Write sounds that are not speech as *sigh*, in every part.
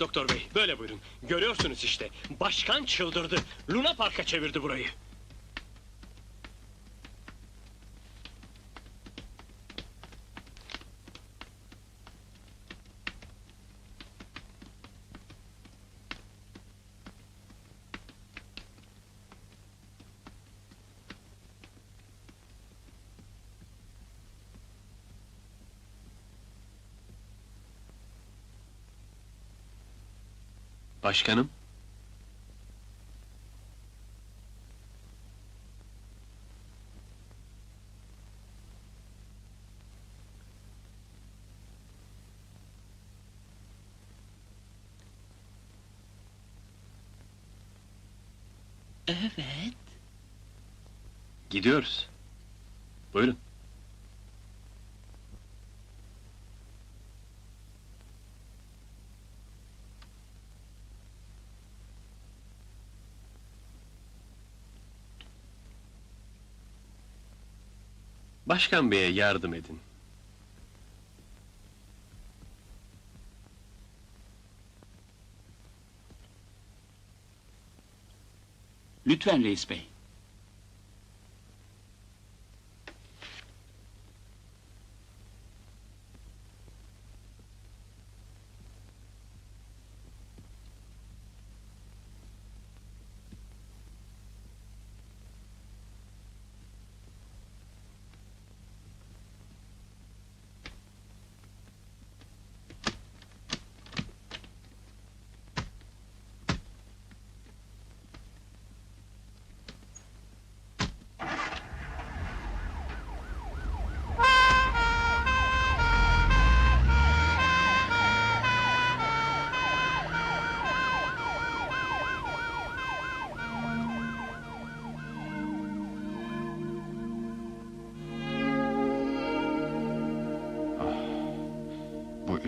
Doktor bey. Böyle buyurun. Görüyorsunuz işte. Başkan çıldırdı. Luna Park'a çevirdi burayı. Başkanım. Evet. Gidiyoruz. Buyurun. Başkan Bey'e yardım edin. Lütfen reis bey.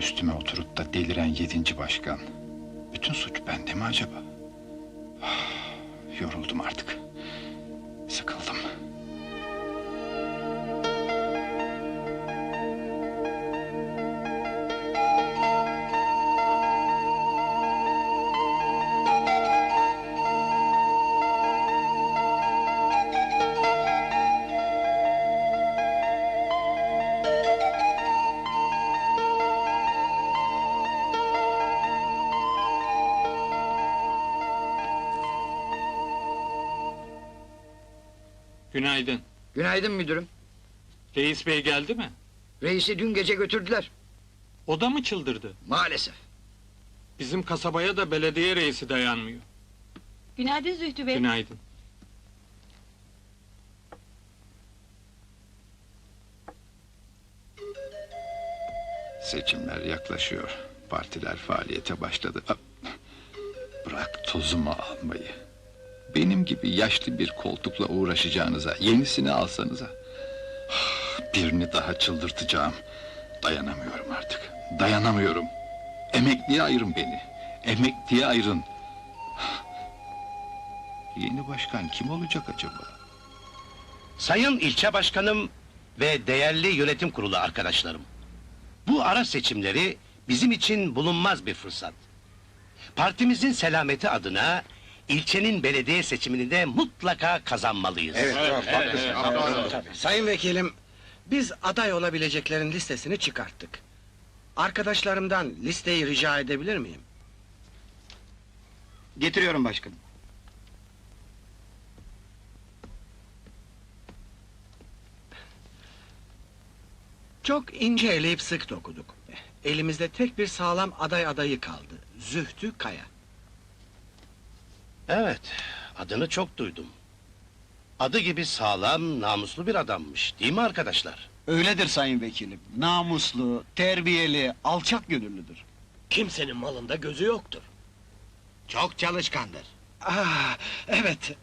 Üstüme oturup da deliren yedinci başkan. Bütün suç bende mi acaba? Ah, Yoruldum artık. Günaydın. Günaydın müdürüm. Reis bey geldi mi? Reisi dün gece götürdüler. O da mı çıldırdı? Maalesef. Bizim kasabaya da belediye reisi dayanmıyor. Günaydın Zühtü Bey. Günaydın. Seçimler yaklaşıyor. Partiler faaliyete başladı. Bırak tozumu almayı. Benim gibi yaşlı bir koltukla uğraşacağınıza yenisini alsanıza. Birini daha çıldırtacağım. Dayanamıyorum artık. Dayanamıyorum. Emekliye ayırın beni. Emekliye ayırın. Yeni başkan kim olacak acaba? Sayın ilçe başkanım ve değerli yönetim kurulu arkadaşlarım. Bu ara seçimleri bizim için bulunmaz bir fırsat. Partimizin selameti adına ilçenin belediye seçimini de mutlaka kazanmalıyız. Sayın vekilim, biz aday olabileceklerin listesini çıkarttık. Arkadaşlarımdan listeyi rica edebilir miyim? Getiriyorum başkanım. Çok ince eleyip sık dokuduk. Elimizde tek bir sağlam aday adayı kaldı. Zühtü Kaya. Evet, adını çok duydum. Adı gibi sağlam, namuslu bir adammış, değil mi arkadaşlar? Öyledir sayın vekilim. Namuslu, terbiyeli, alçak gönüllüdür. Kimsenin malında gözü yoktur. Çok çalışkandır. Ah, evet.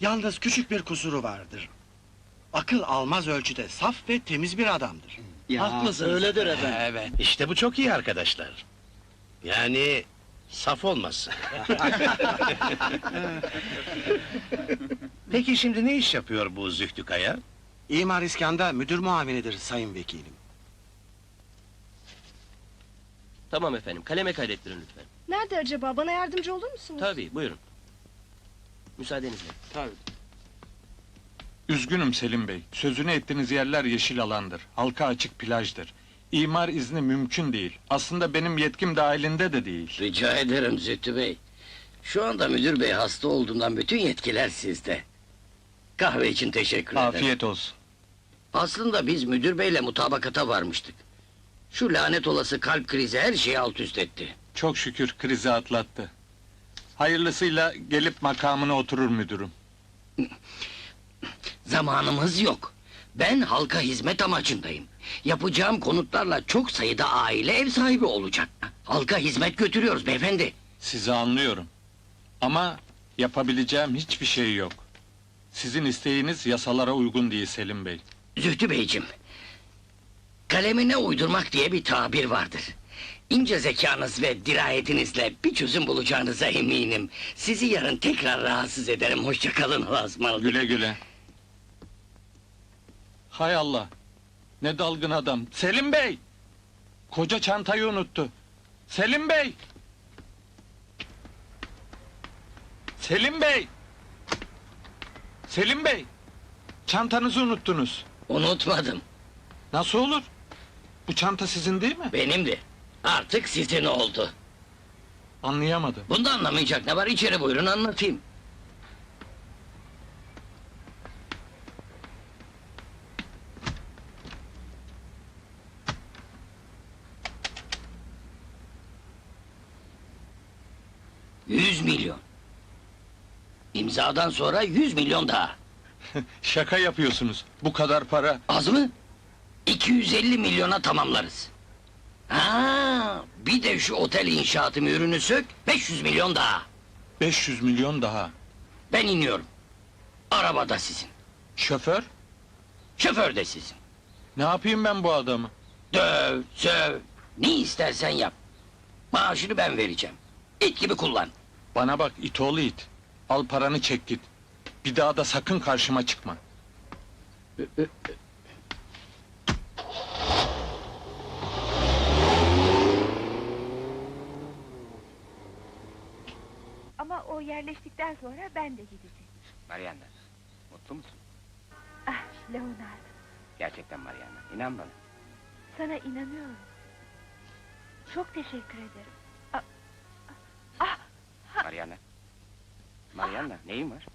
Yalnız küçük bir kusuru vardır. Akıl almaz ölçüde saf ve temiz bir adamdır. Haklısınız. Öyledir efendim. Evet. İşte bu çok iyi arkadaşlar. Yani saf olmasın. *laughs* Peki şimdi ne iş yapıyor bu Zühtü Kaya? İmar İskan'da müdür muavinidir sayın vekilim. Tamam efendim. Kaleme kaydettirin lütfen. Nerede acaba? Bana yardımcı olur musunuz? Tabii buyurun. Müsaadenizle. Tabii. Üzgünüm Selim Bey. Sözünü ettiğiniz yerler yeşil alandır. Halka açık plajdır. İmar izni mümkün değil. Aslında benim yetkim dahilinde de değil. Rica ederim Zühtü Bey. Şu anda müdür bey hasta olduğundan bütün yetkiler sizde. Kahve için teşekkür ederim. Afiyet olsun. Aslında biz müdür beyle mutabakata varmıştık. Şu lanet olası kalp krizi her şeyi alt üst etti. Çok şükür krizi atlattı. Hayırlısıyla gelip makamına oturur müdürüm. Zamanımız yok. Ben halka hizmet amacındayım. Yapacağım konutlarla çok sayıda aile ev sahibi olacak. Halka hizmet götürüyoruz beyefendi. Sizi anlıyorum. Ama yapabileceğim hiçbir şey yok. Sizin isteğiniz yasalara uygun değil Selim Bey. Zühtü Beyciğim, kalemine uydurmak diye bir tabir vardır. İnce zekanız ve dirayetinizle bir çözüm bulacağınıza eminim. Sizi yarın tekrar rahatsız ederim. Hoşça kalın. Güle güle. Hay Allah. Ne dalgın adam. Selim Bey! Koca çantayı unuttu. Selim Bey! Selim Bey! Selim Bey! Çantanızı unuttunuz. Unutmadım, Nasıl olur? Bu çanta sizin değil mi? benimdi. Artık sizin oldu. Anlayamadım. Bunda anlamayacak ne var? İçeri buyurun anlatayım. Yüz milyon. İmzadan sonra yüz milyon daha. *laughs* Şaka yapıyorsunuz. Bu kadar para. Az mı? 250 milyona tamamlarız. Ha, bir de şu otel inşaatı ürünü sök, 500 milyon daha. 500 milyon daha. Ben iniyorum. Araba da sizin. Şoför? Şoför de sizin. Ne yapayım ben bu adamı? Döv, söv, ne istersen yap. Maaşını ben vereceğim. İt gibi kullan. Bana bak it oğlu it. Al paranı çek git. Bir daha da sakın karşıma çıkma. Ama o yerleştikten sonra ben de gideceğim. Mariana, mutlu musun? Ah Leonardo, Gerçekten Mariana, inan bana. sana inanıyorum. Çok teşekkür ederim. Mariana. Mariana, neyin var?